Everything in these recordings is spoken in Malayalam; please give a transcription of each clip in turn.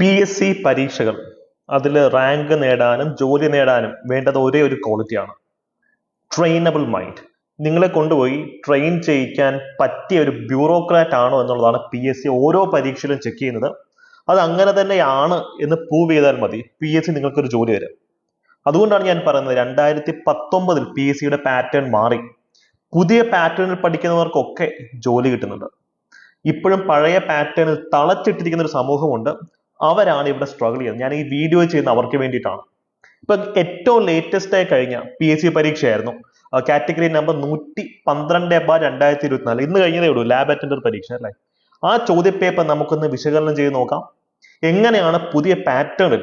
പി എസ് സി പരീക്ഷകൾ. അതിൽ റാങ്ക് നേടാനും ജോലി നേടാനും വേണ്ടത് ഒരേ ഒരു ക്വാളിറ്റിയാണ് ട്രെയിനബിൾ മൈൻഡ് നിങ്ങളെ കൊണ്ടുപോയി ട്രെയിൻ ചെയ്യിക്കാൻ പറ്റിയ ഒരു ബ്യൂറോക്രാറ്റ് ആണോ എന്നുള്ളതാണ് പി എസ് സി ഓരോ പരീക്ഷയിലും ചെക്ക് ചെയ്യുന്നത്. അത് അങ്ങനെ തന്നെയാണ് എന്ന് പ്രൂവ് ചെയ്താൽ മതി പി എസ് സി നിങ്ങൾക്കൊരു ജോലി തരും. അതുകൊണ്ടാണ് ഞാൻ പറയുന്നത് രണ്ടായിരത്തി പത്തൊമ്പതിൽ പി എസ് സിയുടെ പാറ്റേൺ മാറി. പുതിയ പാറ്റേണിൽ പഠിക്കുന്നവർക്കൊക്കെ ജോലി കിട്ടുന്നുണ്ട്. ഇപ്പോഴും പഴയ പാറ്റേണിൽ തളച്ചിട്ടിരിക്കുന്ന ഒരു സമൂഹമുണ്ട്. അവരാണ് ഇവിടെ സ്ട്രഗിൾ ചെയ്യുന്നത്. ഞാൻ ഈ വീഡിയോ ചെയ്യുന്ന അവർക്ക് വേണ്ടിയിട്ടാണ്. ഇപ്പൊ ഏറ്റവും ലേറ്റസ്റ്റ് ആയി കഴിഞ്ഞ പി എസ് സി പരീക്ഷയായിരുന്നു. കാറ്റഗറി നമ്പർ നൂറ്റി പന്ത്രണ്ട് ബാർ രണ്ടായിരത്തി ഇരുപത്തിനാല് ഇന്ന് കഴിഞ്ഞതേ ഉള്ളൂ ലാബ് അറ്റൻഡർ പരീക്ഷ അല്ലേ? ആ ചോദ്യപേപ്പർ നമുക്കൊന്ന് വിശകലനം ചെയ്ത് നോക്കാം. എങ്ങനെയാണ് പുതിയ പാറ്റേണിൽ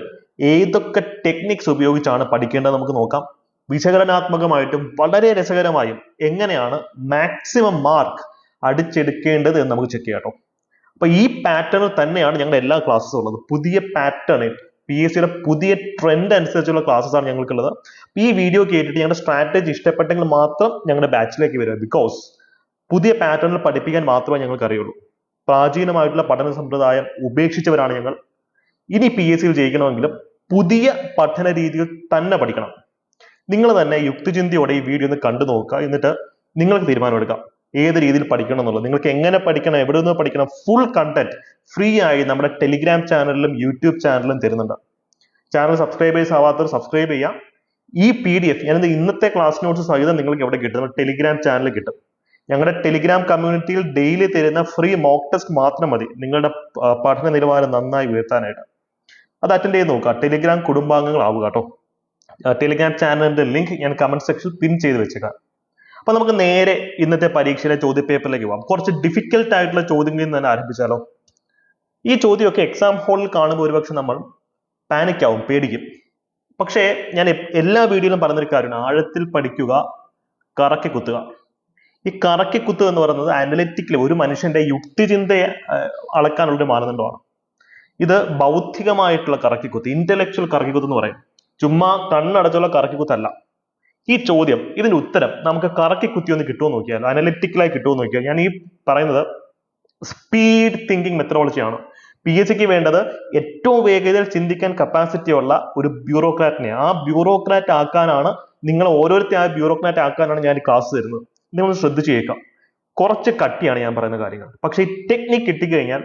ഏതൊക്കെ ടെക്നിക്സ് ഉപയോഗിച്ചാണ് പഠിക്കേണ്ടത് നമുക്ക് നോക്കാം. വിശകലനാത്മകമായിട്ടും വളരെ രസകരമായും എങ്ങനെയാണ് മാക്സിമം മാർക്ക് അടിച്ചെടുക്കേണ്ടത് എന്ന് നമുക്ക് ചെക്ക് ചെയ്യാം കേട്ടോ. അപ്പൊ ഈ പാറ്റേണിൽ തന്നെയാണ് ഞങ്ങളുടെ എല്ലാ ക്ലാസ്സും ഉള്ളത്. പുതിയ പാറ്റേണിൽ പി എസ് സിയുടെ പുതിയ ട്രെൻഡ് അനുസരിച്ചുള്ള ക്ലാസ്സസ് ആണ് ഞങ്ങൾക്കുള്ളത്. ഈ വീഡിയോ കേട്ടിട്ട് ഞങ്ങളുടെ സ്ട്രാറ്റജി ഇഷ്ടപ്പെട്ടെങ്കിൽ മാത്രം ഞങ്ങളുടെ ബാച്ചിലേക്ക് വരിക. ബിക്കോസ് പുതിയ പാറ്റേണിൽ പഠിപ്പിക്കാൻ മാത്രമേ ഞങ്ങൾക്ക് അറിയുള്ളൂ. പ്രാചീനമായിട്ടുള്ള പഠന സമ്പ്രദായം ഉപേക്ഷിച്ചവരാണ് ഞങ്ങൾ. ഇനി പി എസ് സിയിൽ ജയിക്കണമെങ്കിലും പുതിയ പഠന രീതികൾ തന്നെ പഠിക്കണം. നിങ്ങൾ തന്നെ യുക്തിചിന്തയോടെ ഈ വീഡിയോ ഒന്ന് കണ്ടു നോക്കുക. എന്നിട്ട് നിങ്ങൾക്ക് തീരുമാനമെടുക്കാം. ഏത് രീതിയിൽ പഠിക്കണം എന്നുള്ളത്. നിങ്ങൾക്ക് എങ്ങനെ പഠിക്കണം എവിടെ നിന്ന് പഠിക്കണം ഫുൾ കണ്ടന്റ് ഫ്രീ ആയി നമ്മുടെ ടെലിഗ്രാം ചാനലിലും യൂട്യൂബ് ചാനലിലും തരുന്നുണ്ട്. ചാനൽ സബ്സ്ക്രൈബേഴ്സ് ആവാത്തവർ സബ്സ്ക്രൈബ് ചെയ്യാം. ഈ പി ഡി എഫ് ഞാനിത് ഇന്നത്തെ ക്ലാസ് നോട്ട്സ് സഹിതം നിങ്ങൾക്ക് എവിടെ കിട്ടും? ടെലിഗ്രാം ചാനലിൽ കിട്ടും. ഞങ്ങളുടെ ടെലിഗ്രാം കമ്മ്യൂണിറ്റിയിൽ ഡെയിലി തരുന്ന ഫ്രീ മോക്ക് ടെസ്റ്റ് മാത്രം മതി. നിങ്ങളുടെ പഠന നിലവാരം നന്നായി ഉയർത്താനായിട്ട്. അത് അറ്റൻഡ് ചെയ്ത് നോക്കുക. ടെലിഗ്രാം കുടുംബാംഗങ്ങളാവുക കേട്ടോ. ടെലിഗ്രാം ചാനലിന്റെ ലിങ്ക് ഞാൻ കമന്റ് സെക്ഷനിൽ പിൻ ചെയ്ത് വെച്ചേക്കാം. അപ്പൊ നമുക്ക് നേരെ ഇന്നത്തെ പരീക്ഷയിലെ ചോദ്യപേപ്പറിലേക്ക് പോകാം കുറച്ച് ഡിഫിക്കൽട്ട് ആയിട്ടുള്ള ചോദ്യങ്ങളിൽ നിന്ന് തന്നെ ആരംഭിച്ചാലോ? ഈ ചോദ്യമൊക്കെ എക്സാം ഹാളിൽ കാണുമ്പോൾ ഒരുപക്ഷെ നമ്മൾ പാനിക് ആവും പേടിക്കും. പക്ഷേ ഞാൻ എല്ലാ വീഡിയോയിലും പറഞ്ഞൊരു കാര്യമാണ് ആഴത്തിൽ പഠിക്കുക കറക്കി കുത്തുക. ഈ കറക്കി കുത്തുക എന്ന് പറയുന്നത് അനലിറ്റിക്കലി ഒരു മനുഷ്യന്റെ യുക്തിചിന്തയെ അളക്കാനുള്ളൊരു മാനദണ്ഡമാണ്. ഇത് ബൗദ്ധികമായിട്ടുള്ള കറക്കിക്കുത്ത് ഇന്റലക്ച്വൽ കറക്കിക്കുത്ത് എന്ന് പറയും. ചുമ്മാ കണ്ണടച്ചുള്ള കറക്കിക്കുത്തല്ല ഈ ചോദ്യം ഇതിന്റെ ഉത്തരം നമുക്ക് കറക്കി കുത്തി ഒന്ന് കിട്ടുമോ നോക്കിയാൽ അനലിറ്റിക്കലായി കിട്ടുമോ നോക്കിയാൽ ഞാൻ ഈ പറയുന്നത് സ്പീഡ് തിങ്കിങ് മെത്തഡോളജിയാണ് പി എച്ച് സിക്ക് വേണ്ടത് ഏറ്റവും വേഗതയിൽ ചിന്തിക്കാൻ കപ്പാസിറ്റി ഉള്ള ഒരു ബ്യൂറോക്രാറ്റിനെ ആ ബ്യൂറോക്രാറ്റ് ആക്കാനാണ് നിങ്ങൾ ഓരോരുത്തരും ആ ബ്യൂറോക്രാറ്റ് ആക്കാനാണ് ഞാൻ ക്ലാസ് തരുന്നത്. നിങ്ങൾ ശ്രദ്ധിച്ചു കേൾക്കാം. കുറച്ച് കട്ടിയാണ് ഞാൻ പറയുന്ന കാര്യങ്ങൾ. പക്ഷേ ഈ ടെക്നിക്ക് കിട്ടിക്കഴിഞ്ഞാൽ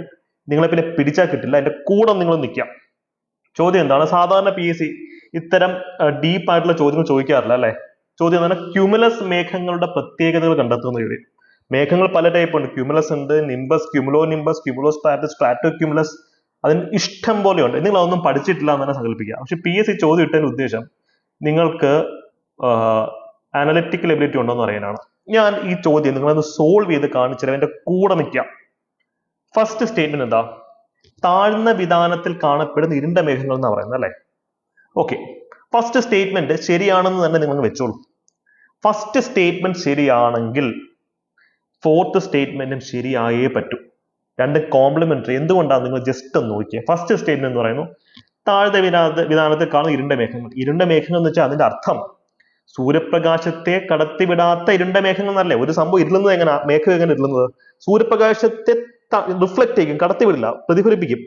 നിങ്ങളെ പിന്നെ പിടിച്ചാൽ കിട്ടില്ല. അതിന്റെ കൂടെ നിങ്ങൾ നിൽക്കാം ചോദ്യം എന്താണ്? സാധാരണ പി എസ് സി ഇത്തരം ഡീപ്പായിട്ടുള്ള ചോദ്യങ്ങൾ ചോദിക്കാറില്ല അല്ലെ? ചോദ്യം തന്നെ ക്യുമുലസ് മേഘങ്ങളുടെ പ്രത്യേകതകൾ കണ്ടെത്തുന്ന ചോദ്യം മേഘങ്ങൾ പല ടൈപ്പ് ഉണ്ട്. ക്യുമുലസ് ഉണ്ട് nimbus cumulonimbus cumulostratus stratocumulus അതിന് ഇഷ്ടം പോലെ ഉണ്ട് നിങ്ങൾ അതൊന്നും പഠിച്ചിട്ടില്ല എന്ന് തന്നെ സങ്കല്പിക്കുക. പക്ഷെ പി എസ് സി ചോദ്യം ഇട്ടതിന്റെ ഉദ്ദേശം നിങ്ങൾക്ക് അനലിറ്റിക്കൽ എബിലിറ്റി ഉണ്ടോ എന്ന് അറിയാനാണ്. ഞാൻ ഈ ചോദ്യം നിങ്ങളൊന്ന് സോൾവ് ചെയ്ത് കാണിച്ചാൽ എന്റെ കൂടെ നിൽക്കാം. ഫസ്റ്റ് സ്റ്റേറ്റ്മെന്റ് എന്താ? താഴ്ന്ന വിധാനത്തിൽ കാണപ്പെടുന്ന ഇരുണ്ട മേഘങ്ങൾ എന്നാ പറയുന്നത് അല്ലേ? ഓക്കെ ഫസ്റ്റ് സ്റ്റേറ്റ്മെന്റ് ശരിയാണെന്ന് തന്നെ നിങ്ങൾ വെച്ചോളൂ. ഫസ്റ്റ് സ്റ്റേറ്റ്മെന്റ് ശരിയാണെങ്കിൽ ഫോർത്ത് സ്റ്റേറ്റ്മെന്റും ശരിയായേ പറ്റൂ. രണ്ട് കോംപ്ലിമെന്ററി എന്തുകൊണ്ടാണ് നിങ്ങൾ ജസ്റ്റ് ഒന്ന് നോക്കിയേ? ഫസ്റ്റ് സ്റ്റേറ്റ്മെന്റ് എന്ന് പറയുന്നു താഴത്തെ വിധാന വിധാനത്തിൽ കാണുന്ന ഇരുണ്ട മേഘങ്ങൾ. ഇരുണ്ട മേഘങ്ങൾ എന്ന് വെച്ചാൽ അതിന്റെ അർത്ഥം സൂര്യപ്രകാശത്തെ കടത്തിവിടാത്ത ഇരുണ്ട മേഘങ്ങൾ എന്നല്ലേ ഒരു സംഭവം ഇരുളുന്നത് എങ്ങനെ? മേഘം എങ്ങനെ ഇരുളുന്നത്? സൂര്യപ്രകാശത്തെ റിഫ്ലക്ട് ചെയ്യും കടത്തിവിടില്ല പ്രതിഫലിപ്പിക്കും.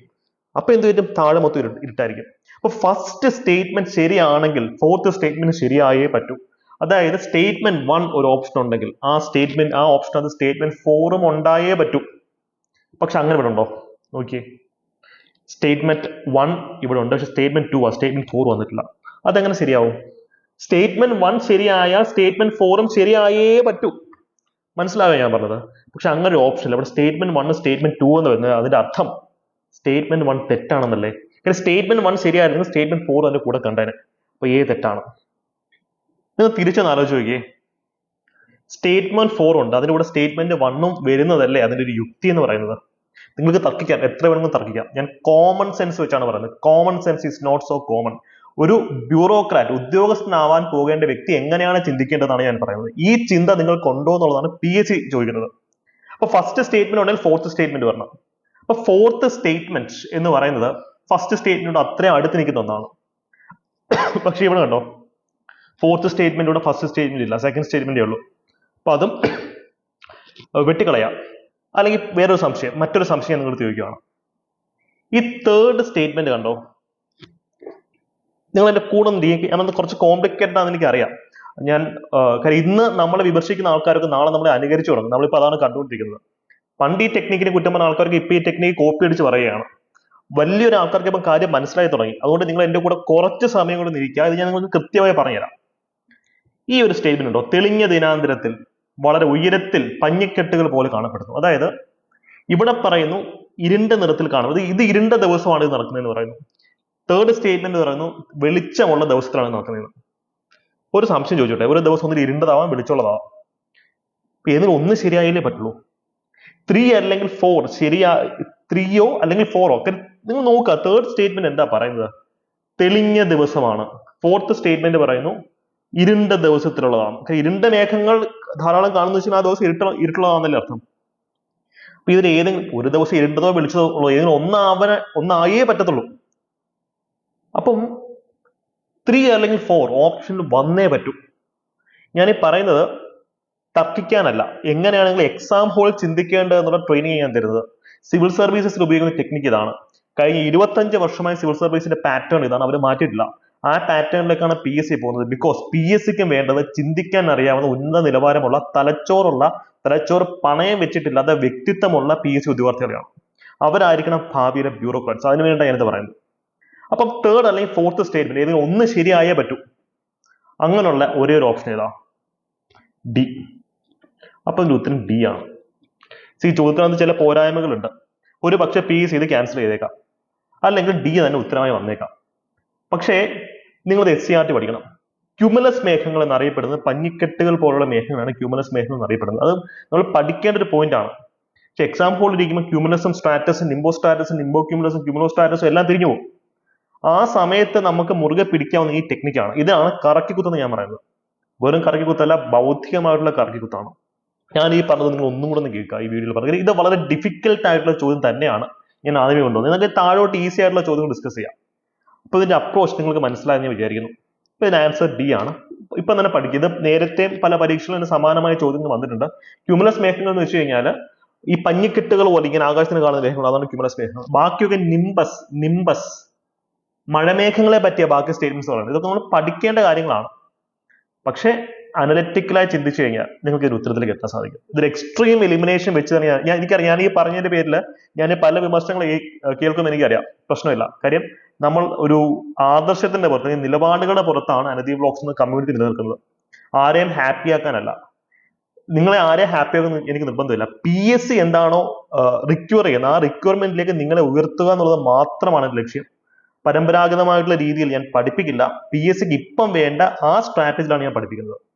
അപ്പൊ എന്ത് പറ്റും? താഴെ മൊത്തം ഇരുട്ട് ഇരുട്ടായിരിക്കും. അപ്പൊ ഫസ്റ്റ് സ്റ്റേറ്റ്മെന്റ് ശരിയാണെങ്കിൽ ഫോർത്ത് സ്റ്റേറ്റ്മെന്റ് ശരിയായേ പറ്റൂ. അതായത് സ്റ്റേറ്റ്മെന്റ് വൺ ഒരു ഓപ്ഷൻ ഉണ്ടെങ്കിൽ. ആ സ്റ്റേറ്റ്മെന്റ് ആ ഓപ്ഷൻ അത് സ്റ്റേറ്റ്മെന്റ് ഫോറും ഉണ്ടായേ പറ്റൂ. പക്ഷെ അങ്ങനെ ഇവിടെ ഉണ്ടോ? നോക്കിയേ. സ്റ്റേറ്റ്മെന്റ് വൺ ഇവിടെ ഉണ്ട്. പക്ഷെ സ്റ്റേറ്റ്മെന്റ് ടു ആ സ്റ്റേറ്റ്മെന്റ് ഫോർ വന്നിട്ടില്ല. അതെങ്ങനെ ശരിയാവും? സ്റ്റേറ്റ്മെന്റ് വൺ ശരിയായാൽ സ്റ്റേറ്റ്മെന്റ് ഫോറും ശരിയായേ പറ്റൂ. മനസ്സിലായോ ഞാൻ പറഞ്ഞത്? പക്ഷെ അങ്ങനെ ഒരു ഓപ്ഷൻ ഇല്ല. ഇവിടെ സ്റ്റേറ്റ്മെന്റ് വൺ സ്റ്റേറ്റ്മെന്റ് ടു എന്ന് വരുന്നത് അതിന്റെ അർത്ഥം സ്റ്റേറ്റ്മെന്റ് വൺ തെറ്റാണെന്നല്ലേ? സ്റ്റേറ്റ്മെന്റ് വൺ ശരിയായിരുന്നു സ്റ്റേറ്റ്മെന്റ് ഫോർ അതിന്റെ കൂടെ കണ്ടേനെ. അപ്പൊ ഏത് തെറ്റാണ്? നിങ്ങൾ തിരിച്ചൊന്ന് ആലോചിച്ച് നോക്കിയേ. സ്റ്റേറ്റ്മെന്റ് ഫോർ ഉണ്ട്. അതിന്റെ കൂടെ സ്റ്റേറ്റ്മെന്റ് വണ്ണും വരുന്നതല്ലേ അതിന്റെ ഒരു യുക്തി എന്ന് പറയുന്നത്. നിങ്ങൾക്ക് തർക്കിക്കാം. എത്ര വേണമെങ്കിലും തർക്കിക്കാം. ഞാൻ കോമൺ സെൻസ് വെച്ചാണ് പറയുന്നത്. Common sense is not so common ഒരു ബ്യൂറോക്രാറ്റ് ഉദ്യോഗസ്ഥനാവാൻ പോകേണ്ട വ്യക്തി എങ്ങനെയാണ് ചിന്തിക്കേണ്ടതാണ് ഞാൻ പറയുന്നത്. ഈ ചിന്ത നിങ്ങൾ കൊണ്ടോ എന്നുള്ളതാണ് പി എച്ച് ചോദിക്കുന്നത്. അപ്പൊ ഫസ്റ്റ് സ്റ്റേറ്റ്മെന്റ് ഉണ്ടെങ്കിൽ ഫോർത്ത് സ്റ്റേറ്റ്മെന്റ് വരണം. അപ്പൊ ഫോർത്ത് സ്റ്റേറ്റ്മെന്റ് എന്ന് പറയുന്നത് ഫസ്റ്റ് സ്റ്റേറ്റ്മെന്റ് അത്രയും അടുത്ത് നിൽക്കുന്ന ഒന്നാണ്. പക്ഷെ ഇവിടെ കണ്ടോ? ഫോർത്ത് സ്റ്റേറ്റ്മെന്റിലൂടെ ഫസ്റ്റ് സ്റ്റേറ്റ്മെന്റ് ഇല്ല സെക്കൻഡ് സ്റ്റേറ്റ്മെന്റേ ഉള്ളൂ. അപ്പൊ അതും വെട്ടിക്കളയാം. അല്ലെങ്കിൽ വേറൊരു സംശയം മറ്റൊരു സംശയം നിങ്ങൾ ചോദിക്കുകയാണ് ഈ തേർഡ് സ്റ്റേറ്റ്മെന്റ് കണ്ടോ? നിങ്ങൾ എന്റെ കൂടെ ഡീ- ഞാനത് കുറച്ച് കോംപ്ലിക്കേറ്റഡ് ആണെന്ന് എനിക്കറിയാം. ഞാൻ കാര്യം ഇന്ന് നമ്മളെ വിമർശിക്കുന്ന ആൾക്കാർക്ക് നാളെ നമ്മളെ അനുകരിച്ചു തുടങ്ങും. നമ്മളിപ്പോൾ അതാണ് കണ്ടുകൊണ്ടിരിക്കുന്നത്. പണ്ട് ഈ ടെക്നിക്കിനെ കുറ്റം പറഞ്ഞ ആൾക്കാർക്ക് ഇപ്പൊ ഈ ടെക്നിക്ക് കോപ്പി അടിച്ച് പറയുകയാണ്. വലിയൊരു ആൾക്കാർക്ക് ഇപ്പം കാര്യം മനസ്സിലായി തുടങ്ങി. അതുകൊണ്ട് നിങ്ങൾ എന്റെ കൂടെ കുറച്ച് സമയം കൂടെ നിൽക്കുക. ഇത് ഞാൻ നിങ്ങൾക്ക് കൃത്യമായി പറഞ്ഞുതരാം. ഈ ഒരു സ്റ്റേറ്റ്മെന്റ് ഉണ്ടോ? തെളിഞ്ഞ ദിനാന്തരത്തിൽ വളരെ ഉയരത്തിൽ പഞ്ഞിക്കെട്ടുകൾ പോലെ കാണപ്പെടുന്നു. അതായത് ഇവിടെ പറയുന്നു ഇരുണ്ട നിറത്തിൽ കാണുന്നത് ഇത് ഇരുണ്ട ദിവസമാണ് ഇത് നടക്കുന്നതെന്ന് പറയുന്നു. തേർഡ് സ്റ്റേറ്റ്മെന്റ് പറയുന്നു വെളിച്ചമുള്ള ദിവസത്തിലാണ് നടക്കുന്നത്. ഒരു സംശയം ചോദിച്ചോട്ടെ? ഒരു ദിവസം ഒന്നിൽ ഇരുണ്ടതാവാം വെളിച്ചമുള്ളതാവാം. ഏതെങ്കിലും ഒന്ന് ശരിയായാലേ പറ്റുള്ളൂ. ത്രീ അല്ലെങ്കിൽ ഫോർ ശരിയാ ത്രീയോ അല്ലെങ്കിൽ ഫോറോ നിങ്ങൾ നോക്കുക. തേർഡ് സ്റ്റേറ്റ്മെന്റ് എന്താ പറയുന്നത്? തെളിഞ്ഞ ദിവസമാണ്. ഫോർത്ത് സ്റ്റേറ്റ്മെന്റ് പറയുന്നു ഇരുണ്ട ദിവസത്തിലുള്ളതാണ്. ഇരുണ്ട മേഘങ്ങൾ ധാരാളം കാണുന്ന വെച്ചാൽ ആ ദിവസം ഇരുട്ട ഇരുട്ടുള്ളതാണെന്നല്ലേ അർത്ഥം. അപ്പൊ ഇതിൽ ഏതെങ്കിലും ഒരു ദിവസം ഇരുണ്ടതോ വെളിച്ചതോ ഉള്ളോ ഏതെങ്കിലും ഒന്നാവന ഒന്നായേ പറ്റത്തുള്ളൂ. അപ്പം ത്രീ അല്ലെങ്കിൽ ഫോർ ഓപ്ഷൻ വന്നേ പറ്റൂ. ഞാൻ ഈ പറയുന്നത് തർക്കിക്കാനല്ല. എങ്ങനെയാണെങ്കിൽ എക്സാം ഹോൾ ചിന്തിക്കേണ്ടത് എന്നുള്ള ട്രെയിനിങ് ഞാൻ തരുന്നത്. സിവിൽ സർവീസസിൽ ഉപയോഗിക്കുന്ന ടെക്നിക്ക് ഇതാണ്. കഴിഞ്ഞ ഇരുപത്തഞ്ച് വർഷമായി സിവിൽ സർവീസിന്റെ പാറ്റേൺ ഇതാണ്. അവർ മാറ്റിയിട്ടില്ല. ആ പാറ്റേണിലേക്കാണ് പി എസ് സി പോകുന്നത്. ബിക്കോസ് പി എസ് സിക്കും വേണ്ടത് ചിന്തിക്കാൻ അറിയാവുന്ന ഉന്നത നിലവാരമുള്ള തലച്ചോറുള്ള തലച്ചോറ് പണയം വെച്ചിട്ടില്ലാത്ത വ്യക്തിത്വമുള്ള പി എസ് സി ഉദ്യോഗാർത്ഥികളെയാണ് അവരായിരിക്കണം ഭാവിയിലെ ബ്യൂറോക്രാറ്റ്സ് അതിനു വേണ്ടിയാണ് ഞാനിത് പറയുന്നത്. അപ്പം തേർഡ് അല്ലെങ്കിൽ ഫോർത്ത് സ്റ്റേറ്റ്മെന്റ് ഏതെങ്കിലും ഒന്ന് ശരിയായേ പറ്റൂ. അങ്ങനെയുള്ള ഒരേ ഒരു ഓപ്ഷൻ ഏതാ? ഡി അപ്പൊ ഇതിന്റെ ഉത്തരം ഡി ആണ് സി ചോദ്യത്തിനകത്ത് ചില പോരായ്മകളുണ്ട്. ഒരു പക്ഷേ പി എസ് ഇത് ക്യാൻസൽ ചെയ്തേക്കാം. അല്ലെങ്കിൽ ഡി തന്നെ ഉത്തരമായി വന്നേക്കാം. പക്ഷേ നിങ്ങൾ എസ് സി ആർ ടി പഠിക്കണം. ക്യുമുലസ് മേഘങ്ങൾ എന്നറിയപ്പെടുന്നത് പഞ്ഞിക്കെട്ടുകൾ പോലുള്ള മേഘങ്ങളാണ് ക്യൂമലസ് മേഘങ്ങൾ എന്നറിയപ്പെടുന്നത്. അത് നമ്മൾ പഠിക്കേണ്ട ഒരു പോയിന്റ് ആണ്. പക്ഷെ എക്സാം ഹോളിൽ ഇരിക്കുമ്പോൾ ക്യൂമലസും സ്ട്രാറ്റസും നിംബോ സ്ട്രാറ്റസും നിംബോ ക്യൂമലസും ക്യുമുലോ സ്ട്രാറ്റസും എല്ലാം തിരിഞ്ഞു പോകും. ആ സമയത്ത് നമുക്ക് മുറുകെ പിടിക്കാവുന്ന ഈ ടെക്നിക്കാണ് ഇതാണ് കറക്കിക്കുത്തെന്ന് ഞാൻ പറയുന്നത്. വെറും കറക്കിക്കുത്തല്ല ബൗദ്ധികമായിട്ടുള്ള കറക്കിക്കുത്താണ്. ഞാൻ ഈ പറഞ്ഞത് നിങ്ങൾ ഒന്നും കൂടെ ഒന്ന് കേൾക്കുക ഈ വീഡിയോയിൽ പറഞ്ഞത്. ഇത് വളരെ ഡിഫിക്കൽട്ട് ആയിട്ടുള്ള ചോദ്യം തന്നെയാണ് ഞാൻ ആദ്യമേ കൊണ്ടുവന്നത്. നിങ്ങൾക്ക് താഴോട്ട് ഈസി ആയിട്ടുള്ള ചോദ്യങ്ങൾ ഡിസ്കസ് ചെയ്യാം. അപ്പൊ ഇതിന്റെ അപ്രോച്ച് നിങ്ങൾക്ക് മനസ്സിലായെന്ന് ഞാൻ വിചാരിക്കുന്നു. ഇപ്പൊ ഇതിന് ആൻസർ ഡി ആണ്. ഇപ്പൊ തന്നെ പഠിക്കുന്നത് നേരത്തെ പല പരീക്ഷകളിലും സമാനമായ ചോദ്യങ്ങൾ വന്നിട്ടുണ്ട്. ക്യൂമുലസ് മേഘങ്ങൾ എന്ന് വെച്ച് കഴിഞ്ഞാൽ ഈ പഞ്ഞിക്കെട്ടുകൾ പോലെ ഇങ്ങനെ ആകാശത്തിന് കാണുന്ന മേഘങ്ങൾ അതാണ് ക്യൂമുലസ് മേഘങ്ങൾ ബാക്കിയൊക്കെ നിംബസ് നിംബസ് മഴമേഘങ്ങളെ പറ്റിയ ബാക്കി സ്റ്റേറ്റ്മെന്റ്സ് പറയുന്നത് ഇതൊക്കെ നമ്മൾ പഠിക്കേണ്ട കാര്യങ്ങളാണ്. പക്ഷേ അനലറ്റിക്കലായി ചിന്തിച്ചു കഴിഞ്ഞാൽ നിങ്ങൾക്ക് ഒരു ഉത്തരത്തിലേക്ക് എത്താൻ സാധിക്കും. ഇതൊരു എക്സ്ട്രീം എലിമിനേഷൻ വെച്ച് തന്നെ ഞാൻ- എനിക്കറിയാം ഞാൻ ഈ പറഞ്ഞതിന്റെ പേരിൽ ഞാൻ പല വിമർശനങ്ങൾ കേൾക്കുമെന്ന് എനിക്കറിയാം. പ്രശ്നമില്ല. കാര്യം നമ്മൾ ഒരു ആദർശത്തിന്റെ പുറത്ത് നിലപാടുകളുടെ പുറത്താണ് അനധി ബ്ലോക്സ് എന്ന കമ്മ്യൂണിറ്റി നിലനിൽക്കുന്നത്. ആരെയും ഹാപ്പി ആക്കാനല്ല. നിങ്ങളെ ആരെ ഹാപ്പി ആക്കുന്ന എനിക്ക് നിർബന്ധമില്ല. പി എസ് സി എന്താണോ റിക്വയർ ചെയ്യുന്നത്. ആ റിക്വയർമെന്റിലേക്ക് നിങ്ങളെ ഉയർത്തുക എന്നുള്ളത് മാത്രമാണ് ലക്ഷ്യം. പരമ്പരാഗതമായിട്ടുള്ള രീതിയിൽ ഞാൻ പഠിപ്പിക്കില്ല. പി എസ് സിക്ക് ഇപ്പം വേണ്ട ആ സ്ട്രാറ്റജിയിലാണ് ഞാൻ പഠിപ്പിക്കുന്നത്.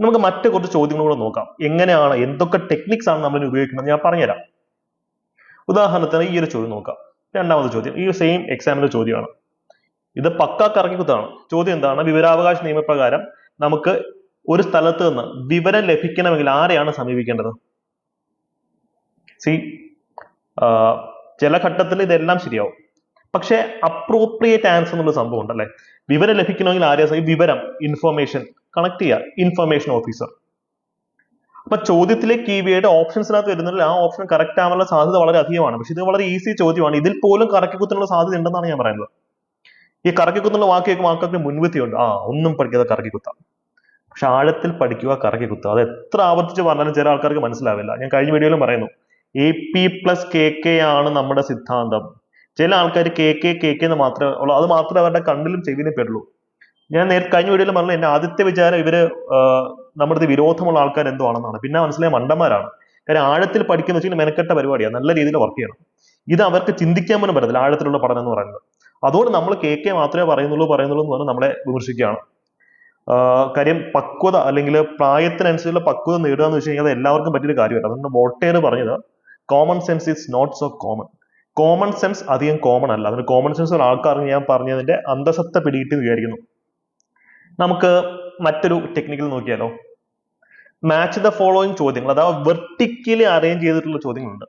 നമുക്ക് മറ്റു കുറച്ച് ചോദ്യങ്ങൾ കൂടെ നോക്കാം. എങ്ങനെയാണ് എന്തൊക്കെ ടെക്നിക്സ് ആണ് നമ്മൾ ഉപയോഗിക്കുന്നത്? ഞാൻ പറഞ്ഞുതരാം. ഉദാഹരണത്തിന് ഈ ഒരു ചോദ്യം നോക്കാം. രണ്ടാമത്തെ ചോദ്യം ഈ സെയിം എക്സാമിന്റെ ചോദ്യമാണ്. ഇത് പക്കാ കറക്കിക്കുത്താണ് ചോദ്യം എന്താണ്? വിവരാവകാശ നിയമപ്രകാരം നമുക്ക് ഒരു സ്ഥലത്ത് നിന്ന് വിവരം ലഭിക്കണമെങ്കിൽ ആരെയാണ് സമീപിക്കേണ്ടത്? സി ചില ഘട്ടത്തിൽ ഇതെല്ലാം ശരിയാവും. പക്ഷെ അപ്രോപ്രിയേറ്റ് ആൻസർ എന്നുള്ള സംഭവം ഉണ്ടല്ലേ? വിവരം ലഭിക്കണമെങ്കിൽ ആരെയാ വിവരം ഇൻഫർമേഷൻ കണക്ട് ചെയ്യുക ഇൻഫർമേഷൻ ഓഫീസർ അപ്പൊ ചോദ്യത്തിലെ കീവേഡ് ഓപ്ഷൻസിനകത്ത് വരുന്നതിൽ ആ ഓപ്ഷൻ കറക്റ്റ് ആവാനുള്ള സാധ്യത വളരെ അധികമാണ്. പക്ഷെ ഇത് വളരെ ഈസി ചോദ്യമാണ്. ഇതിൽ പോലും കറക്കി കുത്താനുള്ള സാധ്യത ഉണ്ടെന്നാണ് ഞാൻ പറയുന്നത്. ഈ കറക്കിക്കുത്തുള്ള വാക്ക് കേൾക്കുമ്പോൾ ആൾക്കാർക്ക് മുൻവിധിയുണ്ട്. ആ ഒന്നും പഠിക്കാതെ കറക്കി കുത്താം. പക്ഷെ ആഴത്തിൽ പഠിക്കുക കറക്കി കുത്തുക അത് എത്ര ആവർത്തിച്ച് പറഞ്ഞാലും ചില ആൾക്കാർക്ക് മനസ്സിലാവില്ല. ഞാൻ കഴിഞ്ഞ വീഡിയോയിലും പറയുന്നു A P plus K K ആണ് നമ്മുടെ സിദ്ധാന്തം. ചില ആൾക്കാർ കെ കെ കെ കെ എന്ന് മാത്രമേ ഉള്ളൂ. അത് മാത്രമേ അവരുടെ കണ്ണിലും ചെവിയിലും പെടുള്ളൂ. ഞാൻ നേരത്തെ കഴിഞ്ഞ വീഡിയോയിൽ പറഞ്ഞു എന്റെ ആദ്യത്തെ വിചാരം ഇവർ നമ്മുടെ വിരോധമുള്ള ആൾക്കാർ എന്തോ ആണെന്നാണ് പിന്നെ മനസ്സിലായ മണ്ടന്മാരാണ്. കാര്യം ആഴത്തിൽ പഠിക്കുന്ന വെച്ചാൽ മെനക്കെട്ട പരിപാടിയാണ് നല്ല രീതിയിൽ വർക്ക് ചെയ്യണം. ഇത് അവർക്ക് ചിന്തിക്കാൻ പോലും പറ്റത്തില്ല ആഴത്തിലുള്ള പഠനം എന്ന് പറയുന്നത്. അതുകൊണ്ട് നമ്മൾ കെ കെ മാത്രമേ പറയുന്നുള്ളൂ പറയുന്നുള്ളൂ എന്ന് പറഞ്ഞ് നമ്മളെ വിമർശിക്കുകയാണ്. കാര്യം പക്വത അല്ലെങ്കിൽ പ്രായത്തിനനുസരിച്ചുള്ള പക്വത നേടുക എന്ന് വെച്ച് കഴിഞ്ഞാൽ അത് എല്ലാവർക്കും പറ്റിയൊരു കാര്യമല്ല അതുകൊണ്ട് വോട്ടേർ പറഞ്ഞത് common sense is not so common common sense അധികം കോമൺ അല്ല. അതിന് കോമൺ സെൻസ് ഉള്ള ഞാൻ പറഞ്ഞതിന്റെ അന്തസത്ത പിടിയിട്ട് വിചാരിക്കുന്നു. നമുക്ക് മറ്റൊരു ടെക്നിക്കൽ നോക്കിയാലോ. മാച്ച് ദ ഫോളോയിങ് ചോദ്യങ്ങൾ അഥവാ വെർട്ടിക്കലി അറേഞ്ച് ചെയ്തിട്ടുള്ള ചോദ്യങ്ങളുണ്ട്.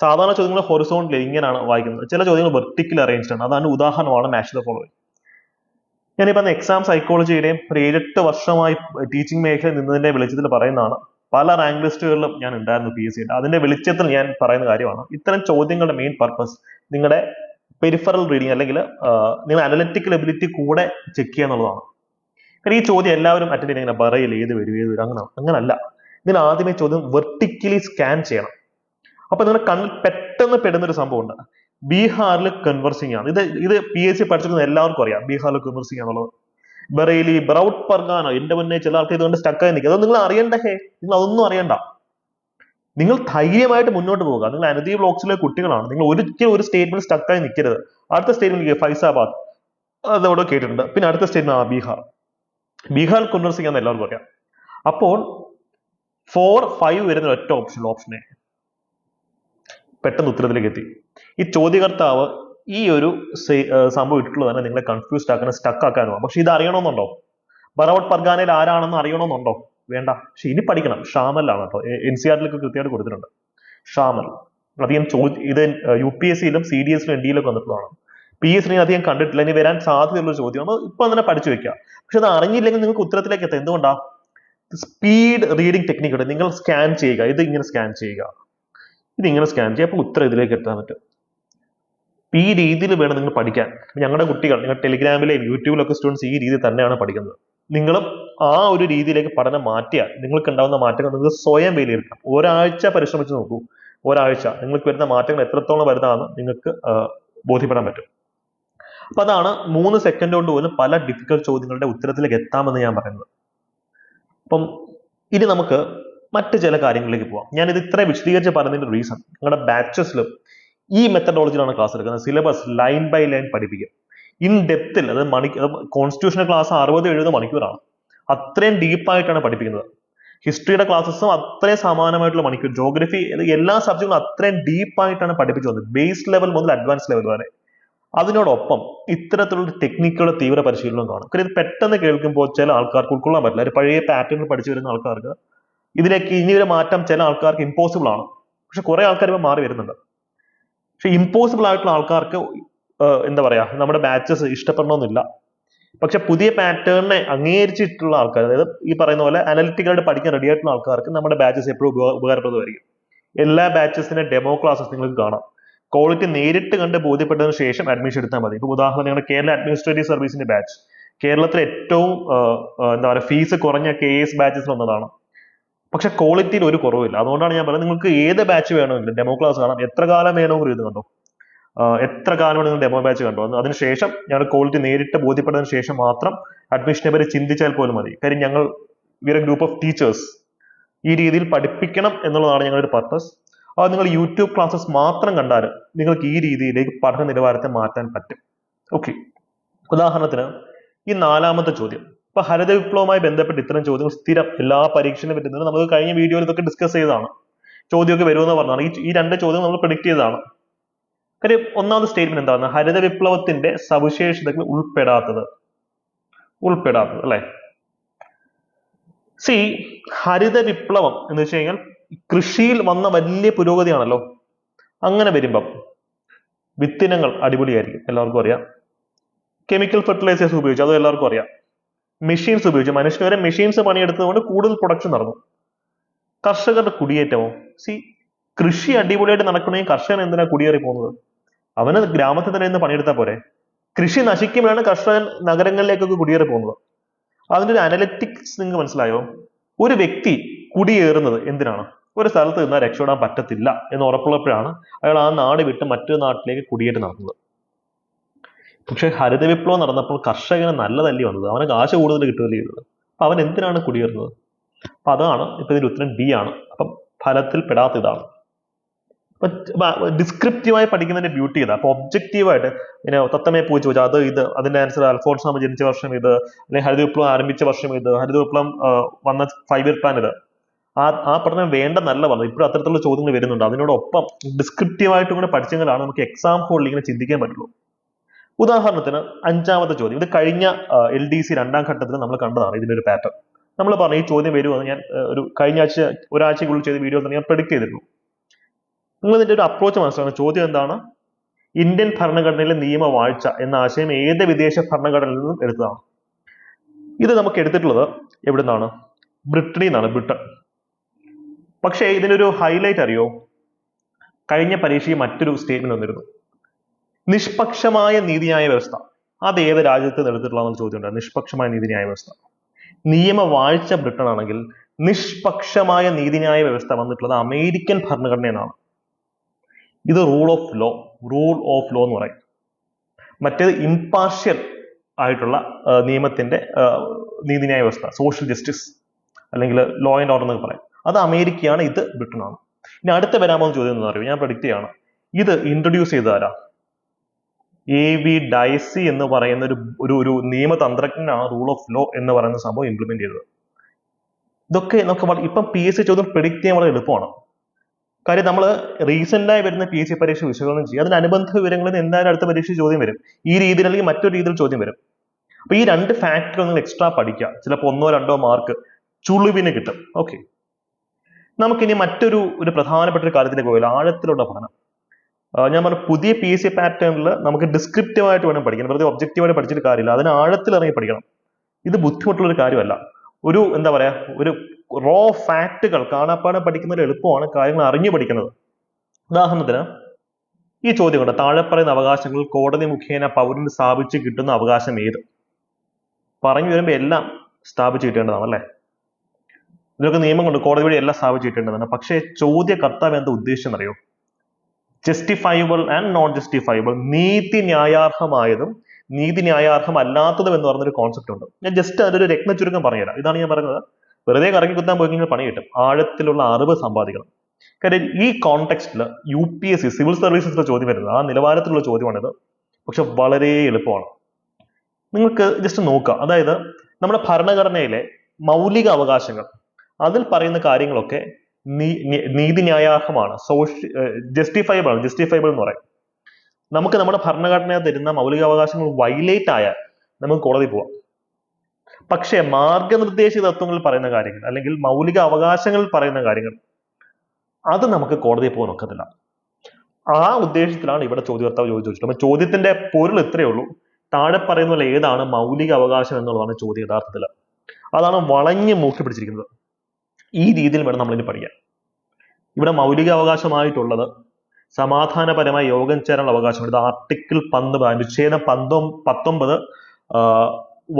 സാധാരണ ചോദ്യങ്ങൾ ഹൊറിസോണ്ടിൽ ഇങ്ങനെയാണ് വായിക്കുന്നത്. ചില ചോദ്യങ്ങൾ വെർട്ടിക്കലി അറേഞ്ച്ഡ് ആണ്. അതാണ് ഉദാഹരണമാണ് മാച്ച് ദ ഫോളോയിങ് ഞാനിപ്പോ എക്സാം സൈക്കോളജിയുടെയും ഒരു ഏഴെട്ട് വർഷമായി ടീച്ചിങ് മേഖലയിൽ നിന്നതിന്റെ വെളിച്ചത്തിൽ പറയുന്നതാണ്. പല റാങ്ക് ലിസ്റ്റുകളിലും ഞാൻ ഉണ്ടായിരുന്നു പി എസ് സിയുടെ അതിന്റെ വെളിച്ചത്തിൽ ഞാൻ പറയുന്ന കാര്യമാണ്. ഇത്തരം ചോദ്യങ്ങളുടെ മെയിൻ പർപ്പസ് നിങ്ങളുടെ പെരിഫറൽ റീഡിങ് അല്ലെങ്കിൽ നിങ്ങൾ അനലറ്റിക്കൽ എബിലിറ്റി കൂടെ ചെക്ക് ചെയ്യുക എന്നുള്ളതാണ്. കാരണം ഈ ചോദ്യം എല്ലാവരും അറ്റൻഡ് ചെയ്യുന്ന ഇങ്ങനെ പറയില്ല ഏത് വരും ഏത് വരും അങ്ങനെ അങ്ങനല്ല. ഇതിന് ആദ്യമേ ചോദ്യം വെർട്ടിക്കലി സ്കാൻ ചെയ്യണം. അപ്പൊ നിങ്ങൾ കണ്ണിൽ പെട്ടെന്ന് പെടുന്ന ഒരു സംഭവം ഉണ്ട് ബീഹാറിൽ കൺവെർസിംഗ് ആണ് ഇത് ഇത് പി എസ് സി പഠിച്ചിരുന്ന എല്ലാവർക്കും അറിയാം. ബീഹാറിൽ കൺവെർസിംഗ് ആണുള്ളത് ബറേലി ബ്രൗട്ട് പർഗാന എന്റെ മുന്നേ ചില ആൾക്കാർ ഇതുകൊണ്ട് സ്റ്റക്കായി നിൽക്കുക അതൊന്നും നിങ്ങൾ അറിയണ്ട? ഹേ നിങ്ങൾ അതൊന്നും അറിയണ്ട. നിങ്ങൾ ധൈര്യമായിട്ട് മുന്നോട്ട് പോകുക നിങ്ങൾ അനധി ബ്ലോക്സിലെ കുട്ടികളാണ്. നിങ്ങൾ ഒരിക്കലും ഒരു സ്റ്റേറ്റ്മെന്റ് സ്റ്റക്കായി നിൽക്കരുത്. അടുത്ത സ്റ്റേറ്റ്മെന്റ് ഫൈസാബാദ്. അതവിടെ കേട്ടിട്ടുണ്ട്. പിന്നെ അടുത്ത സ്റ്റേറ്റ്മെന്റ് ആ ബീഹാർ. ബീഹാർ സിംഗ് എന്ന് എല്ലാവർക്കും അറിയാം. അപ്പോൾ ഫോർ ഫൈവ് വരുന്ന ഒറ്റ ഓപ്ഷൻ എ പെട്ടെന്ന് ഉത്തരത്തിലേക്ക് എത്തി. ഈ ചോദ്യകർത്താവ് ഈ ഒരു സെ- സംഭവം ഇട്ടിട്ടുള്ളത് തന്നെ നിങ്ങളെ കൺഫ്യൂസ്ഡ് ആക്കാനും സ്റ്റക്ക് ആക്കാനോ പക്ഷെ ഇത് അറിയണമെന്നുണ്ടോ? ബറവട്ട് പർഗാനയിൽ ആരാണെന്ന് അറിയണമെന്നുണ്ടോ? വേണ്ട. പക്ഷെ ഇനി പഠിക്കണം. ഷാമലാണ് കേട്ടോ. എൻ സി ആറിലൊക്കെ കൃത്യമായിട്ട് കൊടുത്തിട്ടുണ്ട്. ഷാമൽ. അധികം ചോദ്യം ഇത് യു പി എസ് സിയിലും സി ഡി എസിലും എൻ ഡിയിലൊക്കെ വന്നിട്ടുള്ളതാണ്. പി എസ് സിനെ അധികം കണ്ടിട്ടില്ല. ഇനി വരാൻ സാധ്യതയുള്ള ചോദ്യമാണ്. ഇപ്പൊ തന്നെ പഠിച്ചു വെക്കുക. പക്ഷെ അത് അറിഞ്ഞില്ലെങ്കിൽ നിങ്ങൾക്ക് ഉത്തരത്തിലേക്ക് എത്താം. എന്തുകൊണ്ടാ? സ്പീഡ് റീഡിംഗ് ടെക്നിക്ക് ഉണ്ട്. നിങ്ങൾ സ്കാൻ ചെയ്യുക. ഇത് ഇങ്ങനെ സ്കാൻ ചെയ്യുക. ഇത് ഇങ്ങനെ സ്കാൻ ചെയ്യുക. അപ്പോൾ ഉത്തരം ഇതിലേക്ക് എത്താൻ പറ്റും. ഈ രീതിയിൽ വേണം നിങ്ങൾ പഠിക്കാൻ. ഞങ്ങളുടെ കുട്ടികൾ നിങ്ങൾ ടെലിഗ്രാമിലെയും യൂട്യൂബിലൊക്കെ സ്റ്റുഡൻസ് ഈ രീതിയിൽ തന്നെയാണ് പഠിക്കുന്നത്. നിങ്ങളും ആ ഒരു രീതിയിലേക്ക് പഠനം മാറ്റിയാൽ നിങ്ങൾക്ക് ഉണ്ടാകുന്ന മാറ്റങ്ങൾ നിങ്ങൾക്ക് സ്വയം വിലയിരുത്താം ഒരാഴ്ച പരിശ്രമിച്ച് നോക്കൂ. ഒരാഴ്ച. നിങ്ങൾക്ക് വരുന്ന മാറ്റങ്ങൾ എത്രത്തോളം വരുന്നതാണെന്ന് നിങ്ങൾക്ക് ബോധ്യപ്പെടാൻ പറ്റും. അപ്പൊ അതാണ് മൂന്ന് സെക്കൻഡ് കൊണ്ട് പോലും പല ഡിഫിക്കൽട്ട് ചോദ്യങ്ങളുടെ ഉത്തരത്തിലേക്ക് എത്താമെന്ന് ഞാൻ പറയുന്നത്. അപ്പം ഇനി നമുക്ക് മറ്റ് ചില കാര്യങ്ങളിലേക്ക് പോവാം. ഞാൻ ഇത് ഇത്ര വിശദീകരിച്ച് പറഞ്ഞതിന്റെ റീസൺ നിങ്ങളുടെ ബാച്ചസിലും ഈ മെത്തഡോളജിയിലാണ് ക്ലാസ് എടുക്കുന്നത്. സിലബസ് ലൈൻ ബൈ ലൈൻ പഠിപ്പിക്കും. ഇൻ ഡെപ്തിൽ അത് മണി കോൺസ്റ്റിറ്റ്യൂഷണൽ ക്ലാസ് അറുപത് എഴുപത് മണിക്കൂറാണ്. അത്രയും ഡീപ്പായിട്ടാണ് പഠിപ്പിക്കുന്നത്. ഹിസ്റ്ററിയുടെ ക്ലാസ്സസും അത്രയും സമാനമായിട്ടുള്ള മണിക്കൂർ. ജോഗ്രഫി എല്ലാ സബ്ജക്റ്റുകളും അത്രയും ഡീപ്പായിട്ടാണ് പഠിപ്പിച്ചു വന്നത്. ബേസ് ലെവൽ മുതൽ അഡ്വാൻസ് ലെവൽ വരെ. അതിനോടൊപ്പം ഇത്തരത്തിലുള്ള ടെക്നിക്കുകളുടെ തീവ്ര പരിശീലനം കാണും. കാര്യം പെട്ടെന്ന് കേൾക്കുമ്പോൾ ചില ആൾക്കാർക്ക് ഉൾക്കൊള്ളാൻ പറ്റില്ല. ഒരു പഴയ പാറ്റേണിൽ പഠിച്ചു വരുന്ന ആൾക്കാർക്ക് ഇതിലേക്ക് ഇനി ഒരു മാറ്റം ചില ആൾക്കാർക്ക് ഇമ്പോസിബിൾ ആണ്. പക്ഷെ കുറെ ആൾക്കാർ ഇപ്പം മാറി വരുന്നുണ്ട്. പക്ഷെ ഇമ്പോസിബിൾ ആയിട്ടുള്ള ആൾക്കാർക്ക് എന്താ പറയാ നമ്മുടെ ബാച്ചസ് ഇഷ്ടപ്പെടണമെന്നില്ല. പക്ഷെ പുതിയ പാറ്റേണിനെ അംഗീകരിച്ചിട്ടുള്ള ആൾക്കാർ അതായത് ഈ പറയുന്ന പോലെ അനലിറ്റിക്കലായിട്ട് പഠിക്കാൻ റെഡി ആയിട്ടുള്ള ആൾക്കാർക്ക് നമ്മുടെ ബാച്ചസ് എപ്പോഴും ഉപകാരപ്രദമായിരിക്കും. എല്ലാ ബാച്ചസിന്റെ ഡെമോ ക്ലാസ്സസ് നിങ്ങൾക്ക് കാണാം. ക്വാളിറ്റി നേരിട്ട് കണ്ട് ബോധ്യപ്പെട്ടതിന് ശേഷം അഡ്മിഷൻ എടുത്താൽ മതി. ഇപ്പൊ ഉദാഹരണം നിങ്ങളുടെ കേരള അഡ്മിനിസ്ട്രേറ്റീവ് സർവീസിന്റെ ബാച്ച് കേരളത്തിൽ ഏറ്റവും എന്താ പറയുക ഫീസ് കുറഞ്ഞ കെ എസ് ബാച്ചസിൽ ഒന്നതാണ്. പക്ഷെ ക്വാളിറ്റിയിൽ ഒരു കുറവില്ല. അതുകൊണ്ടാണ് ഞാൻ പറയുന്നത് നിങ്ങൾക്ക് ഏത് ബാച്ച് വേണമെങ്കിലും ഡെമോ ക്ലാസ് കാണാം. എത്ര കാലം വേണമെങ്കിലും ഇത് കണ്ടോ? എത്ര കാലം വേണമെങ്കിലും ഡെമോ ബാച്ച് കണ്ടോ? അതിനു അതിനുശേഷം ഞങ്ങൾ ക്വാളിറ്റി നേരിട്ട് ബോധ്യപ്പെട്ടതിന് ശേഷം മാത്രം അഡ്മിഷനെ പറ്റി ചിന്തിച്ചാൽ പോലും മതി. കാര്യം ഞങ്ങൾ വി ഗ്രൂപ്പ് ഓഫ് ടീച്ചേഴ്സ് ഈ രീതിയിൽ പഠിപ്പിക്കണം എന്നുള്ളതാണ് ഞങ്ങളുടെ പർപ്പസ് അത് നിങ്ങൾ യൂട്യൂബ് ക്ലാസ്സസ് മാത്രം കണ്ടാൽ നിങ്ങൾക്ക് ഈ രീതിയിലേക്ക് പഠന നിലവാരത്തെ മാറ്റാൻ പറ്റും. ഓക്കെ ഉദാഹരണത്തിന് ഈ നാലാമത്തെ ചോദ്യം. ഇപ്പൊ ഹരിത വിപ്ലവവുമായി ബന്ധപ്പെട്ട് ഇത്തരം ചോദ്യങ്ങൾ സ്ഥിരം എല്ലാ പരീക്ഷയിലും പറ്റുന്നത് നമുക്ക് കഴിഞ്ഞ വീഡിയോയിൽ ഇതൊക്കെ ഡിസ്കസ് ചെയ്തതാണ്. ചോദ്യമൊക്കെ വരുമെന്ന് പറഞ്ഞതാണ്. ഈ ഈ രണ്ട് ചോദ്യം നമ്മൾ പ്രിഡിക്ട് ചെയ്തതാണ്. കാര്യം ഒന്നാമത് സ്റ്റേറ്റ്മെന്റ് എന്താണ് ഹരിത വിപ്ലവത്തിന്റെ സവിശേഷതകൾ ഉൾപ്പെടാത്തത്. ഉൾപ്പെടാത്തത് അല്ലെ? സി ഹരിത വിപ്ലവം എന്ന് വെച്ച് കഴിഞ്ഞാൽ കൃഷിയിൽ വന്ന വലിയ പുരോഗതിയാണല്ലോ. അങ്ങനെ വരുമ്പം വിത്തിനങ്ങൾ അടിപൊളിയായിരിക്കും. എല്ലാവർക്കും അറിയാം. കെമിക്കൽ ഫെർട്ടിലൈസേഴ്സ് ഉപയോഗിച്ചു അത് എല്ലാവർക്കും അറിയാം. മെഷീൻസ് ഉപയോഗിച്ചു മനുഷ്യർ വരെ മെഷീൻസ് പണിയെടുത്തതുകൊണ്ട് കൂടുതൽ പ്രൊഡക്ഷൻ നടന്നു. കർഷകരുടെ കുടിയേറ്റമോ സി കൃഷി അടിപൊളിയായിട്ട് നടക്കണമെങ്കിൽ കർഷകൻ എന്തിനാ കുടിയേറി പോകുന്നത്? അവന് ഗ്രാമത്തിൽ തന്നെ ഇന്ന് പണിയെടുത്താൽ പോരെ. കൃഷി നശിക്കുമ്പോഴാണ് കർഷകൻ നഗരങ്ങളിലേക്കൊക്കെ കുടിയേറി പോകുന്നത്. അതിന്റെ ഒരു അനലറ്റിക്സ് നിങ്ങൾക്ക് മനസ്സിലായോ? ഒരു വ്യക്തി കുടിയേറുന്നത് എന്തിനാണ്? ഒരു സ്ഥലത്ത് നിന്നാൽ രക്ഷപ്പെടാൻ പറ്റത്തില്ല എന്ന് ഉറപ്പുള്ളപ്പോഴാണ് അയാൾ ആ നാട് വിട്ട് മറ്റൊരു നാട്ടിലേക്ക് കുടിയേറ്റ് നടന്നത് പക്ഷെ ഹരിത വിപ്ലവം നടന്നപ്പോൾ കർഷകന് നല്ലതല്ലേ വന്നത്? അവന് കാശ് കൂടുതൽ കിട്ടുകയല്ലേ ചെയ്തത്? അപ്പൊ അവൻ എന്തിനാണ് കുടിയേറുന്നത്? അപ്പൊ അതാണ് ഇപ്പൊ ഇതിന്റെ ഉത്തരം ബി ആണ്. അപ്പം ഫലത്തിൽ പെടാത്ത ഇതാണ്. ഡിസ്ക്രിപ്റ്റീവായി പഠിക്കുന്നതിന്റെ ബ്യൂട്ടി ഇതാ. അപ്പൊ ഒബ്ജക്റ്റീവായിട്ട് ഇങ്ങനെ തത്തമയെ പോയി ചോദിച്ചാൽ അത് ഇത് അതിന്റെ ആൻസർ അൽഫോൺസാമ ജനിച്ച വർഷം ഇത് അല്ലെങ്കിൽ ഹരിത വിപ്ലവം ആരംഭിച്ച വർഷം ഇത് ഹരിത വിപ്ലവം വന്ന ഫൈവ് ഇയർ പ്ലാൻ ഇത്. ആ ആ പഠനം വേണ്ട നല്ല പറഞ്ഞു ഇപ്പോഴും അത്തരത്തിലുള്ള ചോദ്യങ്ങൾ വരുന്നുണ്ട്. അതിനോടൊപ്പം ഡിസ്ക്രിപ്റ്റീവായിട്ടും കൂടെ പഠിച്ചെങ്കിലാണ് നമുക്ക് എക്സാം ഹോളിൽ ഇങ്ങനെ ചിന്തിക്കാൻ പറ്റുള്ളൂ. ഉദാഹരണത്തിന് അഞ്ചാമത്തെ ചോദ്യം. ഇത് കഴിഞ്ഞ എൽ ഡി സി രണ്ടാം ഘട്ടത്തിൽ നമ്മൾ കണ്ടതാണ് ഇതിന്റെ ഒരു പാറ്റേൺ നമ്മൾ പറഞ്ഞു ഈ ചോദ്യം വരുമെന്ന് ഞാൻ ഒരു കഴിഞ്ഞ ആഴ്ച ഒരാഴ്ചക്കുള്ളിൽ ചെയ്ത വീഡിയോ തന്നെ ഞാൻ പ്രെഡിക്ട് ചെയ്തിരുന്നു. നിങ്ങൾ ഇതിന്റെ ഒരു അപ്രോച്ച് മനസ്സിലാക്കണം. ചോദ്യം എന്താണ്? ഇന്ത്യൻ ഭരണഘടനയിലെ നിയമവാഴ്ച എന്ന ആശയം ഏത് വിദേശ ഭരണഘടനയിൽ നിന്നും എടുത്തതാണ്. ഇത് നമുക്ക് എടുത്തിട്ടുള്ളത് എവിടെ നിന്നാണ് ബ്രിട്ടനിൽ നിന്നാണ് ബ്രിട്ടൻ. പക്ഷേ ഇതിനൊരു ഹൈലൈറ്റ് അറിയോ? കഴിഞ്ഞ പരീക്ഷയിൽ മറ്റൊരു സ്റ്റേറ്റ്മെന്റ് വന്നിരുന്നു. നിഷ്പക്ഷമായ നീതിന്യായ വ്യവസ്ഥ. അത് ഏത് രാജ്യത്ത് എടുത്തിട്ടുള്ള ചോദ്യമുണ്ട്. നിഷ്പക്ഷമായ നീതിന്യായ വ്യവസ്ഥ. നിയമവാഴ്ച ബ്രിട്ടൻ ആണെങ്കിൽ നിഷ്പക്ഷമായ നീതിന്യായ വ്യവസ്ഥ വന്നിട്ടുള്ളത് അമേരിക്കൻ ഭരണഘടനയാണ് ഇത് rule of law rule of law എന്ന് പറയും. മറ്റേത് ഇംപാർഷ്യൽ ആയിട്ടുള്ള നിയമത്തിന്റെ നീതിന്യായ വ്യവസ്ഥ സോഷ്യൽ ജസ്റ്റിസ് അല്ലെങ്കിൽ ലോ ആൻഡ് ഓർഡർ എന്നൊക്കെ പറയും. അത് അമേരിക്കയാണ് ഇത് ബ്രിട്ടനാണ്. ഇനി അടുത്ത വരാൻ പോകുന്ന ചോദ്യം എന്ന് അറിയോ ഞാൻ പ്രഡിക്റ്റ് ചെയ്യാണ്. ഇത് ഇൻട്രൊഡ്യൂസ് ചെയ്ത ആരാ? എ വി ഡൈസി എന്ന് പറയുന്ന ഒരു ഒരു ഒരു നിയമതന്ത്രജ്ഞനാണ് റൂൾ ഓഫ് ലോ എന്ന് പറയുന്ന സംഭവം ഇംപ്ലിമെന്റ് ചെയ്തത്. ഇതൊക്കെ നമുക്ക് വള- ഇപ്പം പി എസ് സി ചോദ്യം പ്രിഡിക്റ്റ് ചെയ്യാൻ വളരെ എളുപ്പമാണ്. കാര്യം നമ്മൾ റീസെന്റ് ആയി വരുന്ന പി എസ് സി പരീക്ഷ വിശകലനം ചെയ്യുക അതിനനുബന്ധ വിവരങ്ങളിൽ എന്തായാലും അടുത്ത പരീക്ഷ ചോദ്യം വരും. ഈ രീതിയിൽ അല്ലെങ്കിൽ മറ്റൊരു രീതിയിൽ ചോദ്യം വരും. അപ്പൊ ഈ രണ്ട് ഫാക്ടർ നിങ്ങൾ എക്സ്ട്രാ പഠിക്കുക. ചിലപ്പോൾ ഒന്നോ രണ്ടോ മാർക്ക് ചുളിവിന് കിട്ടും. ഓക്കെ നമുക്കിനി മറ്റൊരു ഒരു പ്രധാനപ്പെട്ട ഒരു കാര്യത്തിലേക്ക് പോയാൽ ആഴത്തിലുള്ള പഠനം. ഞാൻ പറഞ്ഞു പുതിയ പി എസ് സി പാറ്റേണിൽ നമുക്ക് ഡിസ്ക്രിപ്റ്റീവായിട്ട് വേണം പഠിക്കണം വെറുതെ ഒബ്ജക്റ്റീവായിട്ട് പഠിച്ചിട്ട് കാര്യമില്ല. അതിന് ആഴത്തിൽ ഇറങ്ങി പഠിക്കണം. ഇത് ബുദ്ധിമുട്ടുള്ള ഒരു കാര്യമല്ല. ഒരു എന്താ പറയാ ഒരു റോ ഫാക്റ്റുകൾ കാണാപ്പാടം പഠിക്കുന്നതിൽ എളുപ്പമാണ് കാര്യങ്ങൾ അറിഞ്ഞു പഠിക്കുന്നത്. ഉദാഹരണത്തിന് ഈ ചോദ്യം കൊണ്ട്? താഴെ പറയുന്ന അവകാശങ്ങൾ കോടതി മുഖേന പൗരന് സ്ഥാപിച്ച് കിട്ടുന്ന അവകാശം ഏത്? പറഞ്ഞു വരുമ്പോൾ എല്ലാം സ്ഥാപിച്ച് കിട്ടേണ്ടതാണ് അല്ലേ? ഇതിലൊക്കെ നിയമങ്ങളുണ്ട് കോടതി വഴി എല്ലാം സ്ഥാപിച്ച് കിട്ടേണ്ടതാണ് പക്ഷേ ചോദ്യകർത്താവ് എന്താ ഉദ്ദേശിച്ചെന്നറിയോ? ജസ്റ്റിഫയബിൾ ആൻഡ് നോൺ ജസ്റ്റിഫയബിൾ നീതി ന്യായാർഹമായതും നീതി ന്യായാർഹം അല്ലാത്തതും എന്ന് പറഞ്ഞൊരു കോൺസെപ്റ്റ് ഉണ്ട്. ഞാൻ ജസ്റ്റ് അതിലൊരു രത്ന ചുരുക്കം പറഞ്ഞുതരാം. ഇതാണ് ഞാൻ പറയുന്നത് വെറുതെ കറങ്ങി കുത്താൻ പോയി കഴിഞ്ഞാൽ പണി കിട്ടും. ആഴത്തിലുള്ള അറിവ് സമ്പാദിക്കണം. കാര്യം ഈ കോണ്ടെക്സ്റ്റിൽ U P S C civil സർവീസസിലെ ചോദ്യം വരുന്നത് ആ നിലവാരത്തിലുള്ള ചോദ്യമാണിത്. പക്ഷെ വളരെ എളുപ്പമാണ്. നിങ്ങൾക്ക് ജസ്റ്റ് നോക്കുക. അതായത് നമ്മുടെ ഭരണഘടനയിലെ മൗലിക അവകാശങ്ങൾ അതിൽ പറയുന്ന കാര്യങ്ങളൊക്കെ നീതിന്യായാർഹമാണ് സോഷ്യ ജസ്റ്റിഫയബിൾ ആണ് ജസ്റ്റിഫയബിൾ എന്ന് പറയും. നമുക്ക് നമ്മുടെ ഭരണഘടന തരുന്ന മൗലിക അവകാശങ്ങൾ വൈലേറ്റ് ആയാൽ നമുക്ക് കോടതി പോവാം. പക്ഷേ മാർഗനിർദ്ദേശ തത്വങ്ങൾ പറയുന്ന കാര്യങ്ങൾ അല്ലെങ്കിൽ മൗലിക അവകാശങ്ങൾ പറയുന്ന കാര്യങ്ങൾ അത് നമുക്ക് കോടതി പോകാൻ ഒക്കത്തില്ല. ആ ഉദ്ദേശത്തിലാണ് ഇവിടെ ചോദ്യകർത്താവ് ചോദിച്ചു ചോദിച്ചിട്ടുള്ളത് അപ്പൊ ചോദ്യത്തിന്റെ പൊരുൾ ഇത്രയേ ഉള്ളൂ. താഴെ പറയുന്ന പോലെ ഏതാണ് മൗലിക അവകാശം എന്നുള്ളതാണ് ചോദ്യം യഥാർത്ഥത്തിൽ അതാണ് വളഞ്ഞു മൂക്കി പിടിച്ചിരിക്കുന്നത്. ഈ രീതിയിൽ വേണം നമ്മളിനി പഠിക്കാൻ. ഇവിടെ മൗലിക അവകാശമായിട്ടുള്ളത് സമാധാനപരമായി യോഗം ചേരാനുള്ള അവകാശം. ഇത് ആർട്ടിക്കിൾ പന്ത് അനുച്ഛേദം പന്തോ പത്തൊമ്പത്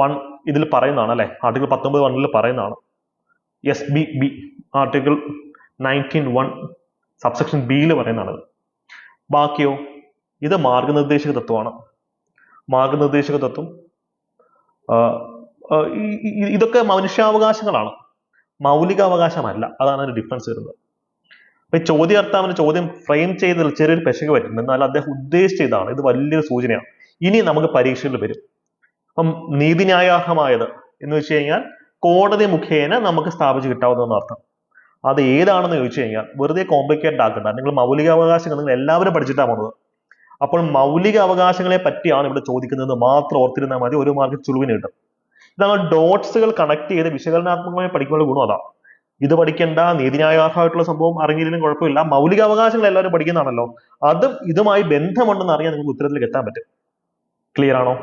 വൺ ഇതിൽ പറയുന്നതാണ് അല്ലെ? ആർട്ടിക്കിൾ പത്തൊമ്പത് വണ്ണിൽ പറയുന്നതാണ്. S B B article nineteen one subsection ബിയിൽ പറയുന്നതാണ്. ബാക്കിയോ? ഇത് മാർഗനിർദ്ദേശക തത്വമാണ്. മാർഗനിർദ്ദേശക തത്വം ഇതൊക്കെ മനുഷ്യാവകാശങ്ങളാണ്. മൗലികാവകാശമല്ല. അതാണ് ഒരു ഡിഫറൻസ് വരുന്നത്. അപ്പൊ ഈ ചോദ്യാർത്ഥാവിന് ചോദ്യം ഫ്രെയിം ചെയ്തതിൽ ചെറിയൊരു പെശക് പറ്റുന്നുണ്ട് എന്നാൽ അദ്ദേഹം ഉദ്ദേശിച്ചതാണ്. ഇത് വലിയൊരു സൂചനയാണ്. ഇനി നമുക്ക് പരീക്ഷയിൽ വരും. അപ്പം നീതിന്യായാർഹമായത് എന്ന് വെച്ച് കഴിഞ്ഞാൽ കോടതി മുഖേന നമുക്ക് സ്ഥാപിച്ച് കിട്ടാവുന്നതെന്ന് അർത്ഥം. അത് ഏതാണെന്ന് ചോദിച്ചു കഴിഞ്ഞാൽ വെറുതെ കോംപ്ലിക്കേറ്റഡ് ആക്കണ്ട. നിങ്ങൾ മൗലിക അവകാശങ്ങൾ നിങ്ങൾ എല്ലാവരും പഠിച്ചിട്ടാണ് പോകുന്നത് അപ്പോൾ മൗലിക അവകാശങ്ങളെ പറ്റിയാണ് ഇവിടെ ചോദിക്കുന്നത്. മാത്രം ഓർത്തിരുന്നാൽ മതി. ഒരു മാർക്ക് ചുളുവിന് കിട്ടും. ഇതാണ് ഡോട്ട്സുകൾ കണക്ട് ചെയ്ത് വിശകലനാത്മകമായി പഠിക്കുമ്പോൾ ഗുണം അതാ. ഇത് പഠിക്കേണ്ട നീതിന്യായാർഹമായിട്ടുള്ള സംഭവം അറിഞ്ഞില്ലെങ്കിലും കുഴപ്പമില്ല. മൗലിക അവകാശങ്ങൾ എല്ലാവരും പഠിക്കുന്നതാണല്ലോ. അതും ഇതുമായി ബന്ധമുണ്ടെന്ന് അറിയാൻ നിങ്ങൾക്ക് ഉത്തരത്തിലേക്ക് എത്താൻ പറ്റും. ക്ലിയർ ആണോ?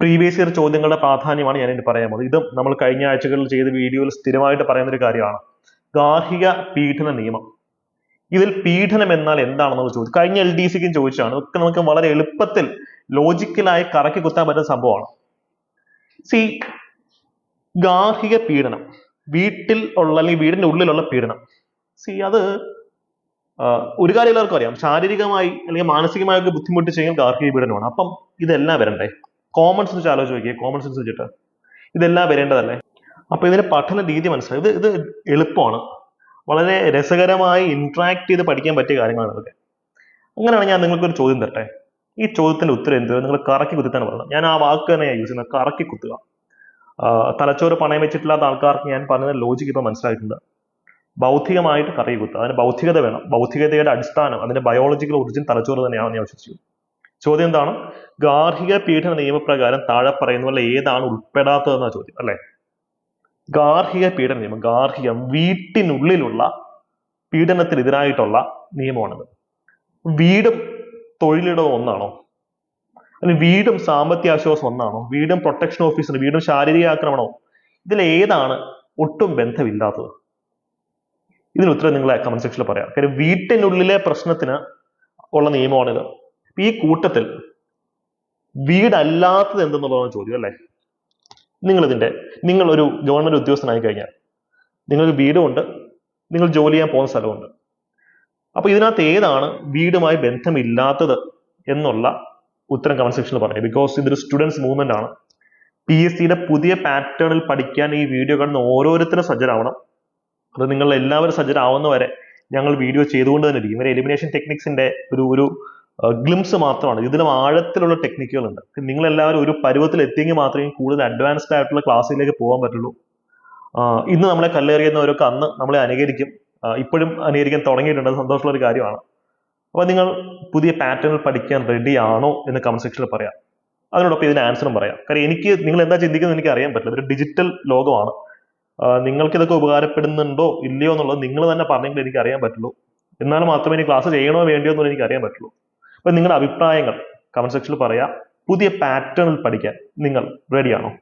പ്രീവിയസ് ഇയർ ചോദ്യങ്ങളുടെ പ്രാധാന്യമാണ് ഞാൻ ഇനി പറയാൻ പോകുന്നത്. ഇതും നമ്മൾ കഴിഞ്ഞ ആഴ്ചകളിൽ ചെയ്ത വീഡിയോയിൽ സ്ഥിരമായിട്ട് പറയുന്ന ഒരു കാര്യമാണ്. ഗാർഹിക പീഡന നിയമം. ഇതിൽ പീഡനം എന്നാൽ എന്താണെന്ന് ചോദിച്ചു. കഴിഞ്ഞ എൽ ഡി സിക്കും ചോദിച്ചാണ് ഒക്കെ നമുക്ക് വളരെ എളുപ്പത്തിൽ ലോജിക്കലായി കറക്കി കുത്താൻ പറ്റുന്ന സംഭവമാണ്. സി ഗാർഹിക പീഡനം. വീട്ടിൽ ഉള്ള അല്ലെങ്കിൽ വീടിന്റെ ഉള്ളിലുള്ള പീഡനം. സി അത് ഒരു കാര്യം എല്ലാവർക്കും അറിയാം. ശാരീരികമായി അല്ലെങ്കിൽ മാനസികമായി ഒക്കെ ബുദ്ധിമുട്ട് ചെയ്യുന്ന ഗാർഹിക പീഡനമാണ്. അപ്പം ഇതെല്ലാം വരണ്ടേ? കോമൺ സെൻസ് ആലോചിച്ച് നോക്കിയേ. കോമൺ സെൻസ് വെച്ചിട്ട്. ഇതെല്ലാം വരേണ്ടതല്ലേ? അപ്പൊ ഇതിന്റെ പഠന രീതി മനസ്സിലായി. ഇത് ഇത് എളുപ്പമാണ്. വളരെ രസകരമായി ഇന്ററാക്ട് ചെയ്ത് പഠിക്കാൻ പറ്റിയ കാര്യങ്ങളാണ് ഇതൊക്കെ. അങ്ങനെയാണ് ഞാൻ നിങ്ങൾക്കൊരു ചോദ്യം തരട്ടെ? ഈ ചോദ്യത്തിന്റെ ഉത്തരം എന്ത്? നിങ്ങൾ കറക്കി കുത്തിത്താണ് പറയുന്നത്. ഞാൻ ആ വാക്ക് തന്നെ യൂസ് ചെയ്യുന്നത്. കറക്കി കുത്തുക. തലച്ചോറ് പണയം വെച്ചിട്ടില്ലാത്ത ആൾക്കാർക്ക് ഞാൻ പറഞ്ഞ ലോജിക്ക് ഇപ്പൊ മനസ്സിലായിട്ടുണ്ട്. ഭൗതികമായിട്ട് കറക്കി കുത്തുക. അതിന് ഭൗതികത വേണം. ഭൗതികതയുടെ അടിസ്ഥാനം അതിന്റെ ബയോളജിക്കൽ ഒറിജിൻ തലച്ചോറ് തന്നെയാണെന്ന് ഞാൻ വിശ്വസിച്ചു. ചോദ്യം എന്താണ്? ഗാർഹിക പീഡന നിയമപ്രകാരം താഴെ പറയുന്ന പോലെ ഏതാണ് ഉൾപ്പെടാത്തതെന്നാ ചോദ്യം അല്ലെ? ഗാർഹിക പീഡന നിയമം ഗാർഹികം വീട്ടിനുള്ളിലുള്ള പീഡനത്തിനെതിരായിട്ടുള്ള നിയമമാണിത്. വീടും തൊഴിലിടവും ഒന്നാണോ? അല്ലെങ്കിൽ വീടും സാമ്പത്തിക ആശ്വാസം ഒന്നാണോ? വീടും പ്രൊട്ടക്ഷൻ ഓഫീസർ വീടും ശാരീരിക ആക്രമണോ ഇതിൽ ഏതാണ് ഒട്ടും ബന്ധമില്ലാത്തത്? ഇതിന് ഉത്തരം നിങ്ങൾ കമന്റ് സെക്ഷനിൽ പറയാം. കാര്യം വീട്ടിനുള്ളിലെ പ്രശ്നത്തിന് ഉള്ള നിയമമാണിത്. ഈ കൂട്ടത്തിൽ വീടല്ലാത്തത് എന്തെന്നുള്ളതാണ് ചോദ്യം അല്ലേ? നിങ്ങൾ ഇതിന്റെ നിങ്ങൾ ഒരു ഗവൺമെന്റ് ഉദ്യോഗസ്ഥനായി കഴിഞ്ഞാൽ നിങ്ങൾക്ക് വീടുമുണ്ട് നിങ്ങൾ ജോലി ചെയ്യാൻ പോകുന്ന സ്ഥലമുണ്ട്. അപ്പൊ ഇതിനകത്ത് ഏതാണ് വീടുമായി ബന്ധമില്ലാത്തത് എന്നുള്ള ഉത്തരം കമന്റ് സെക്ഷനിൽ പറയാം. ബിക്കോസ് ഇതൊരു സ്റ്റുഡൻസ് മൂവ്മെന്റ് ആണ്. പി എസ് സിയുടെ പുതിയ പാറ്റേണിൽ പഠിക്കാൻ ഈ വീഡിയോ കാണുന്ന ഓരോരുത്തരും സജ്ജരാവണം. അത് നിങ്ങൾ എല്ലാവരും സജ്ജരാവുന്ന വരെ ഞങ്ങൾ വീഡിയോ ചെയ്തുകൊണ്ട് തന്നെ ഇരിക്കും. ഇവരെ എലിമിനേഷൻ ടെക്നിക്സിന്റെ ഒരു ഒരു ഗ്ലിംസ് മാത്രമാണ്. ഇതിലും ആഴത്തിലുള്ള ടെക്നിക്കുകളുണ്ട് നിങ്ങൾ എല്ലാവരും ഒരു പരുവത്തിൽ എത്തിയെങ്കിൽ മാത്രമേ കൂടുതൽ അഡ്വാൻസ്ഡ് ആയിട്ടുള്ള ക്ലാസ്സിലേക്ക് പോകാൻ പറ്റുള്ളൂ. ഇന്ന് നമ്മളെ കല്ലേറിയുന്നവരൊക്കെ അന്ന് നമ്മളെ അനുകരിക്കും. ഇപ്പോഴും അനുകരിക്കാൻ തുടങ്ങിയിട്ടുണ്ട്. സന്തോഷമുള്ള ഒരു കാര്യമാണ്. അപ്പോൾ നിങ്ങൾ പുതിയ പാറ്റേണിൽ പഠിക്കാൻ റെഡി ആണോ എന്ന് കമന്റ് സെക്ഷനിൽ പറയാം. അതിനോടൊപ്പം ഇതിന് ആൻസറും പറയാം. കാരണം എനിക്ക് നിങ്ങൾ എന്താ ചിന്തിക്കുന്നത് എനിക്ക് അറിയാൻ പറ്റില്ല. ഒരു ഡിജിറ്റൽ ലോകമാണ്. നിങ്ങൾക്ക് ഇതൊക്കെ ഉപകാരപ്പെടുന്നുണ്ടോ ഇല്ലയോ എന്നുള്ളത് നിങ്ങൾ തന്നെ പറഞ്ഞെങ്കിൽ എനിക്ക് അറിയാൻ പറ്റുള്ളൂ. എന്നാൽ മാത്രമേ ഇനി ക്ലാസ് ചെയ്യണോ വേണ്ടിയോ എന്നുള്ളത് എനിക്ക് അറിയാൻ പറ്റുള്ളൂ. അപ്പൊ നിങ്ങളുടെ അഭിപ്രായങ്ങൾ കമന്റ് സെക്ഷനിൽ പറയാം. പുതിയ പാറ്റേണിൽ പഠിക്കാൻ നിങ്ങൾ റെഡിയാണോ